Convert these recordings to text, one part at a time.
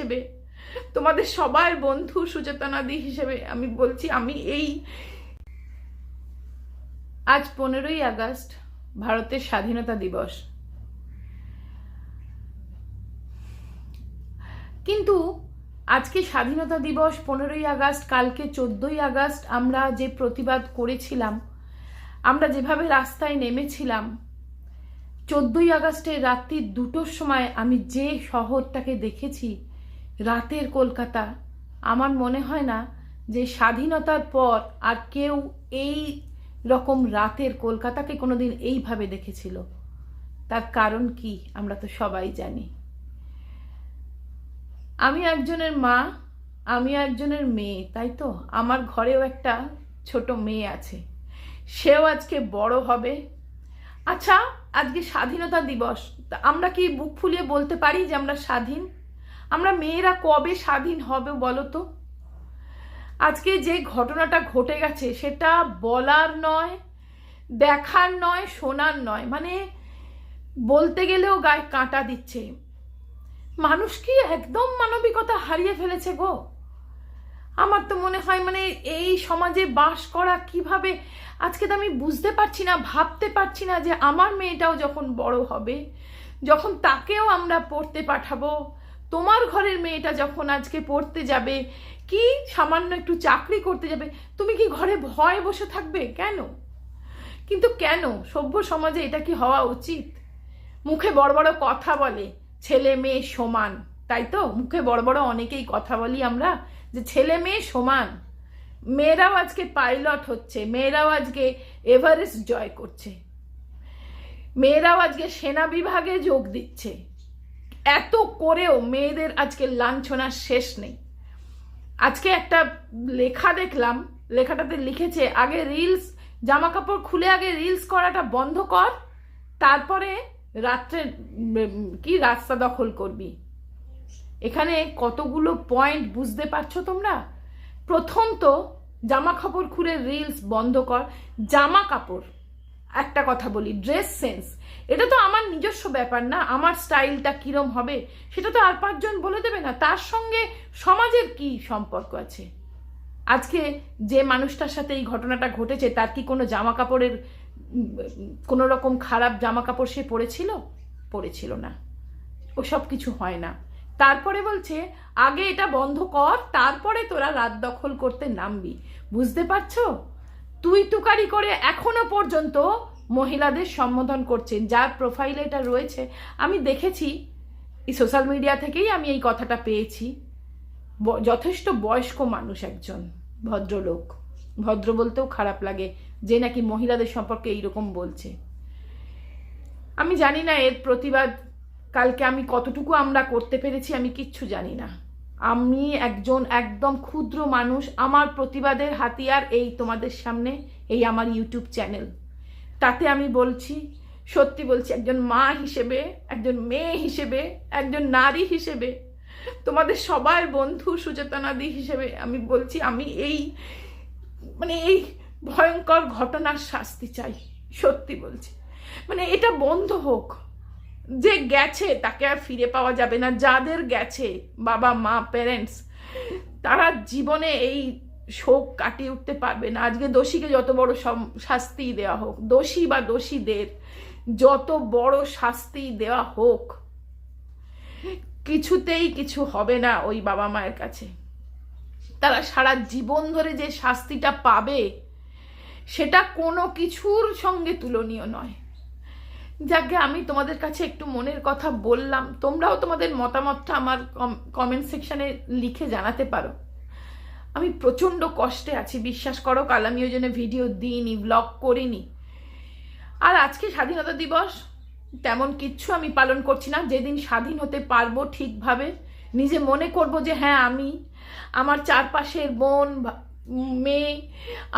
হিসেবে, তোমাদের সবার বন্ধু সুচেতনাদি হিসেবে আমি বলছি, আমি এই আজ পনেরোই আগস্ট ভারতের স্বাধীনতা দিবস। কিন্তু আজকে স্বাধীনতা দিবস পনেরোই আগস্ট, কালকে চোদ্দই আগস্ট আমরা যে প্রতিবাদ করেছিলাম, আমরা যেভাবে রাস্তায় নেমেছিলাম, চোদ্দই আগস্টের রাত্রি দুটোর সময় আমি যে শহরটাকে দেখেছি রাতের কলকাতা। আমার মনে হয় না যে স্বাধীনতার পর আর কেউ এই রকম রাতের কলকাতাকে কোনোদিন এইভাবে দেখেছিল। তার কারণ কি আমরা তো সবাই জানি। আমি একজনের মা, আমি একজনের মেয়ে, তাই তো? আমার ঘরেও একটা ছোট মেয়ে আছে। সেও আজকে বড় হবে। আচ্ছা আজকে স্বাধীনতা দিবস আমরা কি বুক ফুলিয়ে বলতে পারি যে আমরা স্বাধীন? আমরা মেয়েরা কবে স্বাধীন হবে বলো তো? আজকে যে ঘটনাটা ঘটে গেছে সেটা বলার নয়, দেখার নয়, শোনার নয়। মানে বলতে গেলেও গায়ে কাঁটা দিচ্ছে। মানুষ কি একদম মানবিকতা হারিয়ে ফেলেছে গো? আমার তো মনে হয় মানে এই সমাজে বাস করা কীভাবে? আজকে তো আমি বুঝতে পারছি না, ভাবতে পারছি না যে আমার মেয়েটাও যখন বড় হবে, যখন তাকেও আমরা পড়তে পাঠাবো তোমার ঘরের মেয়েটা যখন আজকে পড়তে যাবে, কি সামান্য একটু চাকরি করতে যাবে, তুমি কি ঘরে ভয় বসে থাকবে? কেন? কিন্তু কেন? সভ্য সমাজে এটা কি হওয়া উচিত? মুখে বড় বড় কথা বলে, ছেলে মেয়ে সমান, তাই তো? মুখে বড় বড় অনেকেই কথা বলি আমরা যে ছেলে মেয়ে সমান। মেয়েরাও আজকে পাইলট হচ্ছে, মেয়েরাও আজকে এভারেস্ট জয় করছে। মেয়েরাও আজকে সেনা বিভাগে যোগ দিচ্ছে। এত করেও মেয়েদের আজকে লাঞ্ছনার শেষ নেই। আজকে একটা লেখা দেখলাম, লেখাটাতে লিখেছে, আগে রিলস জামা কাপড় খুলে আগে রিলস করাটা বন্ধ কর, তারপরে রাত্রে কি রাস্তা দখল করবি? এখানে কতগুলো পয়েন্ট বুঝতে পারছ তোমরা? প্রথম তো জামা কাপড় খুলে রিলস বন্ধ কর জামা কাপড় একটা কথা বলি ড্রেস সেন্স এটা তো আমার নিজস্ব ব্যাপার না, আমার স্টাইলটা কিরম হবে সেটা তো আর পাঁচজন বলে দেবে না, তার সঙ্গে সমাজের কি সম্পর্ক আছে? আজকে যে মানুষটার সাথে এই ঘটনাটা ঘটেছে, তার কি কোনো জামা কাপড়ের কোনো রকম খারাপ জামা কাপড় সে পরেছিল? পরেছিল না। ওসব কিছু হয় না। তারপরে বলছে, আগে এটা বন্ধ কর, তারপরে তোরা রাত দখল করতে নামবি। বুঝতে পারছ? তুই তুকারি করে এখনও পর্যন্ত মহিলাদের সম্বোধন করছেন, যার প্রোফাইলে এটা রয়েছে। আমি দেখেছি, এই সোশ্যাল মিডিয়া থেকেই আমি এই কথাটা পেয়েছি। যথেষ্ট বয়স্ক মানুষ একজন, ভদ্রলোক। ভদ্র বলতেও খারাপ লাগে যে নাকি মহিলাদের সম্পর্কে এইরকম বলছে। আমি জানি না এর প্রতিবাদ, কালকে আমি কতটুকু আমরা করতে পেরেছি আমি কিচ্ছু জানি না। আমি একজন একদম ক্ষুদ্র মানুষ, আমার প্রতিবাদের হাতিয়ার এই তোমাদের সামনে, এই আমার ইউটিউব চ্যানেল তাতে আমি বলছি, সত্যি বলছি, একজন মা হিসেবে, একজন মেয়ে হিসেবে, একজন নারী হিসেবে, তোমাদের সবার বন্ধু সুচেতনাদি হিসেবে আমি বলছি, আমি এই মানে এই ভয়ঙ্কর ঘটনার শাস্তি চাই, সত্যি বলছি। মানে এটা বন্ধ হোক। যে গেছে, তাকে আর ফিরে পাওয়া যাবে না। যাদের গেছে, বাবা, মা প্যারেন্টস তারা জীবনে এই শোক কাটিয়ে উঠতে পারবে না। আজকে দোষীকে যত বড় শাস্তি দেওয়া হোক, দোষী বা দোষীদের যত বড় শাস্তি দেওয়া হোক, কিছুতেই কিছু হবে না ওই বাবা মায়ের কাছে। তারা সারা জীবন ধরে যে শাস্তিটা পাবে, সেটা কোনো কিছুর সঙ্গে তুলনীয় নয়। যাকে আমি তোমাদের কাছে একটু মনের কথা বললাম, তোমরাও তোমাদের মতামতটা আমার কমেন্ট সেকশনে লিখে জানাতে পারো। আমি প্রচণ্ড কষ্টে আছি, বিশ্বাস করো কাল আমি ওই জন্য ভিডিও দিইনি ব্লগ করিনি। আর আজকে স্বাধীনতা দিবস, তেমন কিচ্ছু আমি পালন করছি না। যেদিন স্বাধীন হতে পারব ঠিকভাবে, নিজে মনে করব যে হ্যাঁ আমি, আমার চারপাশের বোন মেয়ে,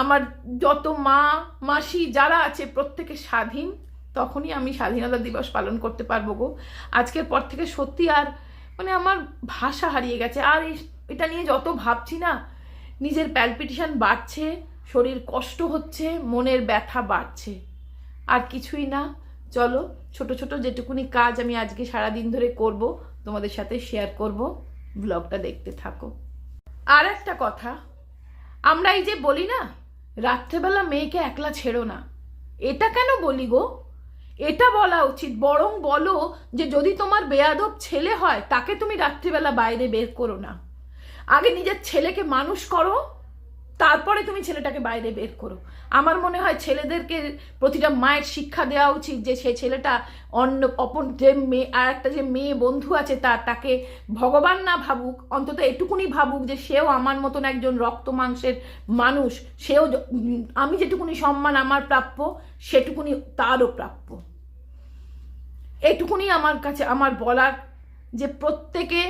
আমার যত মা, মাসি যারা আছে প্রত্যেকে স্বাধীন, তখনই আমি স্বাধীনতা দিবস পালন করতে পারব গো। আজকের পর থেকে সত্যি আর মানে আমার ভাষা হারিয়ে গেছে। আর এটা নিয়ে যত ভাবছি না নিজের প্যালপিটেশন বাড়ছে, শরীর কষ্ট হচ্ছে, মনের ব্যথা বাড়ছে। আর কিছুই না। চলো, ছোট ছোট যেটুকুনি কাজ আমি আজকে সারা দিন ধরে করব, তোমাদের সাথে শেয়ার করব। ব্লগটা দেখতে থাকো। আর একটা কথা, আমরা এই যে বলি না, রাত্রেবেলা মেয়েকে একলা ছেড়ো না। এটা কেন বলি গো? এটা বলা উচিত। বরং বলো যে যদি তোমার বেয়াদব ছেলে হয়, তাকে তুমি রাত্রিবেলা বাইরে বের করো না। আগে নিজের ছেলেকে মানুষ করো, তারপরে তুমি ছেলেটাকে বাইরে বের করো। আমার মনে হয় ছেলেদেরকে প্রতিটা মায়ের শিক্ষা দেওয়া উচিত যে সে ছেলেটা অন্য, অপর যে মেয়ে আর একটা যে মেয়ে বন্ধু আছে তার, তাকে ভগবান না ভাবুক, অন্তত এটুকুনি ভাবুক যে সেও আমার মতন একজন রক্ত মাংসের মানুষ। সেও আমি যেটুকুনি সম্মান আমার প্রাপ্য, সেটুকুনি তারও প্রাপ্য। এটুকুনি আমার কাছে, আমার বলার যে প্রত্যেকে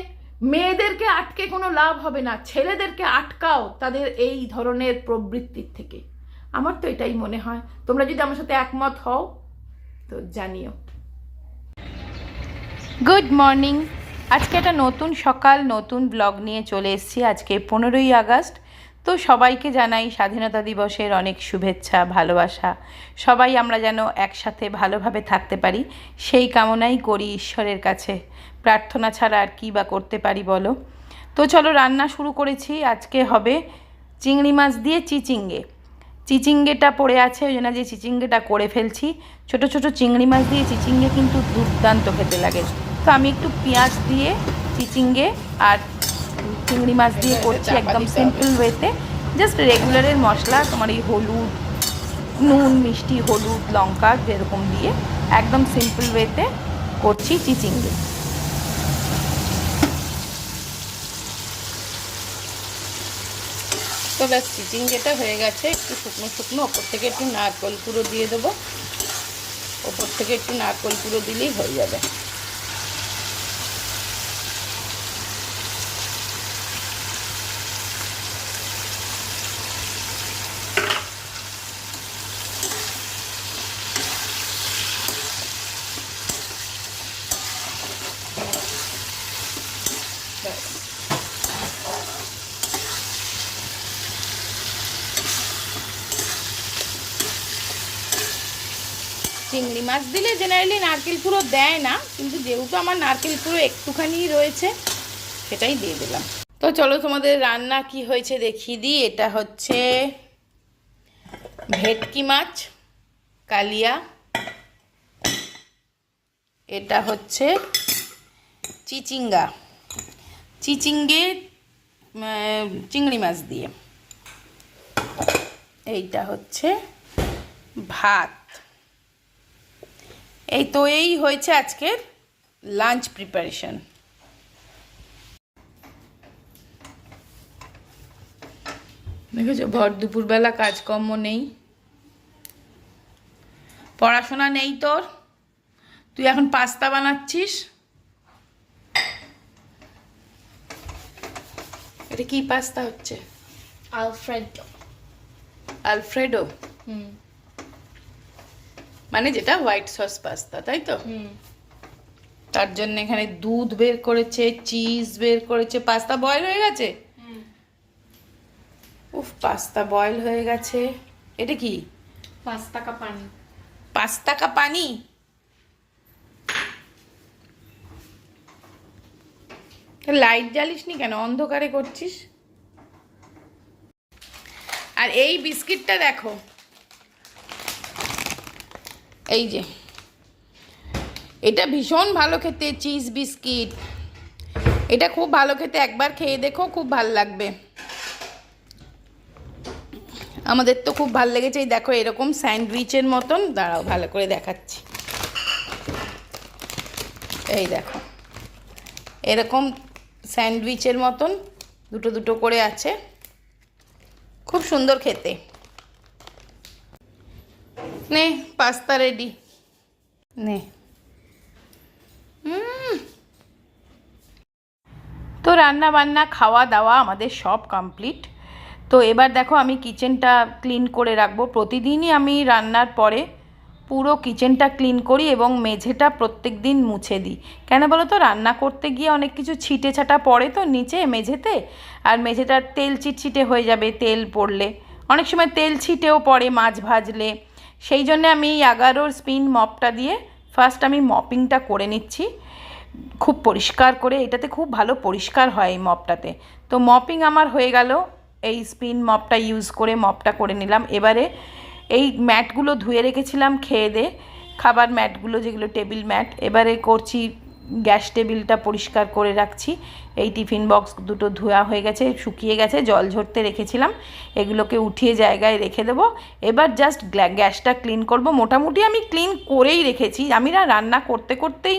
মেয়েদেরকে আটকে কোনো লাভ হবে না, ছেলেদেরকে আটকাও তাদের এই ধরনের প্রবৃত্তির থেকে। আমার তো এটাই মনে হয়। তোমরা যদি আমার সাথে একমত হও, তো জানিও। গুড মর্নিং আজকে একটা নতুন সকাল, নতুন ব্লগ নিয়ে চলে এসেছি। আজকে পনেরোই আগস্ট। তো সবাইকে জানাই স্বাধীনতা দিবসের অনেক শুভেচ্ছা, ভালোবাসা। সবাই আমরা যেন একসাথে ভালোভাবে থাকতে পারি, সেই কামনাই করি ঈশ্বরের কাছে। প্রার্থনা ছাড়া আর কী বা করতে পারি বলো? তো চলো রান্না শুরু করেছি। আজকে হবে চিংড়ি মাছ দিয়ে চিচিঙ্গে। চিচিঙ্গেটা পড়ে আছে, ওই জন্য যে চিচিঙ্গেটা করে ফেলছি। ছোট ছোট চিংড়ি মাছ দিয়ে চিচিঙ্গে কিন্তু দুর্দান্ত খেতে লাগে। তো আমি একটু পেঁয়াজ দিয়ে চিচিঙ্গে আর চিংড়ি মাছ দিয়ে করছি একদম সিম্পল ওয়েতে জাস্ট রেগুলারের মশলা, তোমার এই হলুদ, নুন, মিষ্টি, হলুদ, লঙ্কা, যেরকম দিয়ে একদম সিম্পল ওয়েতে করছি চিচিঙ্গে তো ব্যাস চিচিঙ্গেটা হয়ে গেছে। একটু শুকনো শুকনো, ওপর থেকে একটু নারকল কুড়ো দিয়ে দেবো। ওপর থেকে একটু নারকল কুড়ো দিলেই হয়ে যাবে। মাছ দিলে জেনারেলি নারকেল কুড়ো দেয় না, কিন্তু যেহেতু আমার নারকেল কুড়ো একটুখানি রয়েছে, সেটাই দিয়ে দিলাম। তো চলো তোমাদের রান্না কি হয়েছে দেখিয়ে দিই। এটা হচ্ছে ভেটকি মাছ, কালিয়া। এটা হচ্ছে চিচিঙ্গা। চিচিঙ্গে চিংড়ি মাছ দিয়ে। এইটা হচ্ছে ভাত। এই তো এই হয়েছে আজকের লাঞ্চ প্রিপারেশন দেখেছ ভর দুপুরবেলা কাজকর্ম নেই। পড়াশোনা নেই তোর? তুই এখন পাস্তা বানাচ্ছিস? এটা কি পাস্তা হচ্ছে? আলফ্রেডো আলফ্রেডো হুম। মানে যেটা হোয়াইট সস পাস্তা তাই তো? হুম। তার জন্য এখানে দুধ বের করেছে চিজ বের করেছে পাস্তা বয়েল হয়ে গেছে? উফ পাস্তা বয়েল হয়ে গেছে। এটা কি? পাস্তা কা পানি পাস্তা কা পানি লাইট জ্বালিস নি কেন? অন্ধকারে করছিস? আর এই বিস্কিটটা দেখো। এই যে, এটা ভীষণ ভালো খেতে চিজ বিস্কিট এটা খুব ভালো খেতে, একবার খেয়ে দেখো, খুব ভালো লাগবে। আমাদের তো খুব ভালো লেগেছে, এই দেখো এরকম স্যান্ডউইচের মতন। দাঁড়াও, ভালো করে দেখাচ্ছি। এই দেখো, এরকম স্যান্ডউইচের মতন, দুটো দুটো করে আছে। খুব সুন্দর খেতে। নে, পাস্তা রেডি নে। তো রান্না বান্না, খাওয়া দাওয়া আমাদের সব কমপ্লিট তো এবার দেখো আমি কিচেনটা ক্লিন করে রাখব। প্রতিদিনই আমি রান্নার পরে পুরো কিচেনটা ক্লিন করি এবং মেঝেটা প্রত্যেক দিন মুছে দিই। কেন বলো তো রান্না করতে গিয়ে অনেক কিছু ছিটে ছাটা পড়ে তো নিচে মেঝেতে, আর মেঝেটা তেল চিটচিটে হয়ে যাবে তেল পড়লে। অনেক সময় তেল ছিটেও পড়ে মাছ ভাজলে। সেই জন্যে আমি এই এগারোর স্পিন মপটা দিয়ে ফার্স্ট আমি মপিংটা করে নিচ্ছি। খুব পরিষ্কার করে, এটাতে খুব ভালো পরিষ্কার হয় এই মপটাতে তো মপিং আমার হয়ে গেল, এই স্পিন মপটা ইউজ করে মপটা করে নিলাম। এবারে এই ম্যাটগুলো ধুয়ে রেখেছিলাম খেয়ে দে, খাবার ম্যাটগুলো যেগুলো টেবিল ম্যাট এবারে করছি গ্যাস টেবিলটা পরিষ্কার করে রাখছি। এই টিফিন বক্স দুটো ধোয়া হয়ে গেছে, শুকিয়ে গেছে, জল ঝরতে রেখেছিলাম। এগুলোকে উঠিয়ে জায়গায় রেখে দেবো। এবার জাস্ট গ্যাসটা ক্লিন করব। মোটামুটি আমি ক্লিন করেই রেখেছি। আমি না রান্না করতে করতেই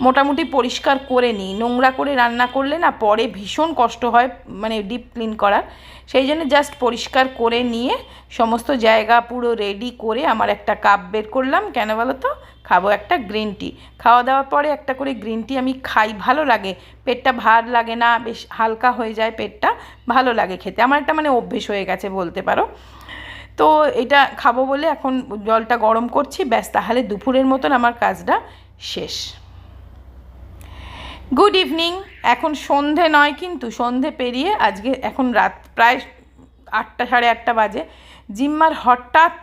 মোটামুটি পরিষ্কার করে নিই। নোংরা করে রান্না করলে না পরে ভীষণ কষ্ট হয় মানে ডিপ ক্লিন করার। সেই জন্য জাস্ট পরিষ্কার করে নিয়ে সমস্ত জায়গা পুরো রেডি করে আমার একটা কাপ বের করলাম। কেন বলো তো খাব একটা গ্রিন টি খাওয়া দাওয়ার পরে একটা করে গ্রিন টি আমি খাই, ভালো লাগে। পেটটা ভার লাগে না, বেশ হালকা হয়ে যায় পেটটা, ভালো লাগে খেতে। আমার একটা মানে অভ্যেস হয়ে গেছে বলতে পারো। তো এটা খাব বলে এখন জলটা গরম করছি, ব্যাস তাহলে দুপুরের মতন আমার কাজটা শেষ। গুড ইভিনিং এখন সন্ধে নয় কিন্তু সন্ধে পেরিয়ে আজকে এখন রাত প্রায় আটটা, সাড়ে আটটা বাজে। জিম্মার হঠাৎ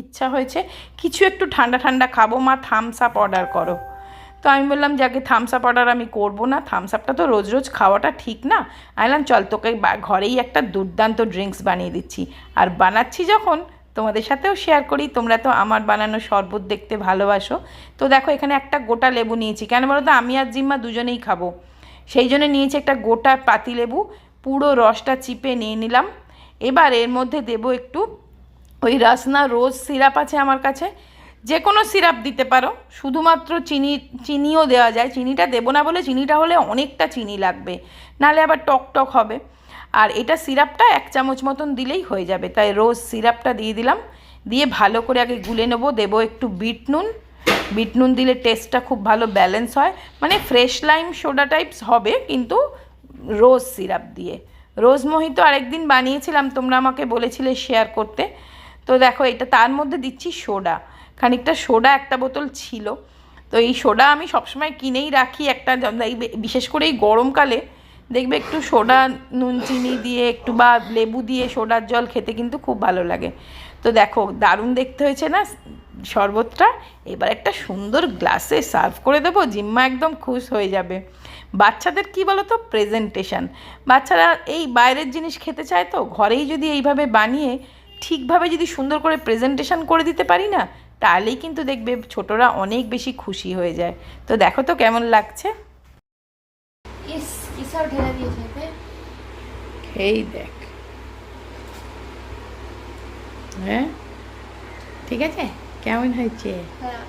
ইচ্ছা হয়েছে, কিছু একটু ঠান্ডা ঠান্ডা খাব, মা থামস আপ অর্ডার করো। তো আমি বললাম যে আগে থামস আপ অর্ডার আমি করব না থামস আপটা তো রোজ রোজ খাওয়াটা ঠিক না। আমি বললাম, চল তোকে ঘরেই একটা দুর্দান্ত ড্রিঙ্কস বানিয়ে দিচ্ছি। আর বানাচ্ছি যখন তোমাদের সাথেও শেয়ার করি। তোমরা তো আমার বানানো শরবত দেখতে ভালোবাসো। তো দেখো, এখানে একটা গোটা লেবু নিয়েছি। কেন বলো তো আমি আর জিম্মা দুজনেই খাব। সেই জন্য নিয়েছি একটা গোটা পাতি লেবু। পুরো রসটা চিপে নিয়ে নিলাম। এবার এর মধ্যে দেবো একটু ওই রাসনা রোজ সিরাপ আছে আমার কাছে। যে কোনো সিরাপ দিতে পারো। শুধুমাত্র চিনি, চিনিও দেওয়া যায়। চিনিটা দেবো না বলে চিনিটা হলে অনেকটা চিনি লাগবে। নাহলে আবার টক টক হবে। আর এটা সিরাপটা এক চামচ মতন দিলেই হয়ে যাবে। তাই রোজ সিরাপটা দিয়ে দিলাম। দিয়ে ভালো করে আগে গুলে নেব, দেবো একটু বিট নুন। বিট নুন দিলে টেস্টটা খুব ভালো ব্যালেন্স হয়। মানে ফ্রেশ লাইম সোডা টাইপস হবে, কিন্তু রোজ সিরাপ দিয়ে। রোজ মোহিত আরেকদিন বানিয়েছিলাম, তোমরা আমাকে বলেছিলে শেয়ার করতে। তো দেখো, এটা তার মধ্যে দিচ্ছি সোডা খানিকটা সোডা একটা বোতল ছিল। তো এই সোডা আমি সবসময় কিনেই রাখি একটা বিশেষ করে এই গরমকালে। দেখবে একটু সোডা, নুন, চিনি দিয়ে, একটু বা লেবু দিয়ে সোডার জল খেতে কিন্তু খুব ভালো লাগে। তো দেখো, দারুণ দেখতে হয়েছে না শরবতটা? এবার একটা সুন্দর গ্লাসে সার্ভ করে দেবো, জিম্মা একদম খুশ হয়ে যাবে। বাচ্চাদের কি বলো তো প্রেজেন্টেশন। বাচ্চারা এই বাইরের জিনিস খেতে চায় তো, ঘরেই যদি এইভাবে বানিয়ে ঠিকভাবে যদি সুন্দর করে প্রেজেন্টেশন করে দিতে পারি না, তাহলেই কিন্তু দেখবে ছোটরা অনেক বেশি খুশি হয়ে যায়। তো দেখো তো কেমন লাগছে? ইস ঢেলে দিয়েছে এই দেখ। হ্যাঁ? ঠিক আছে? কেমন হয়েছে? হ্যাঁ।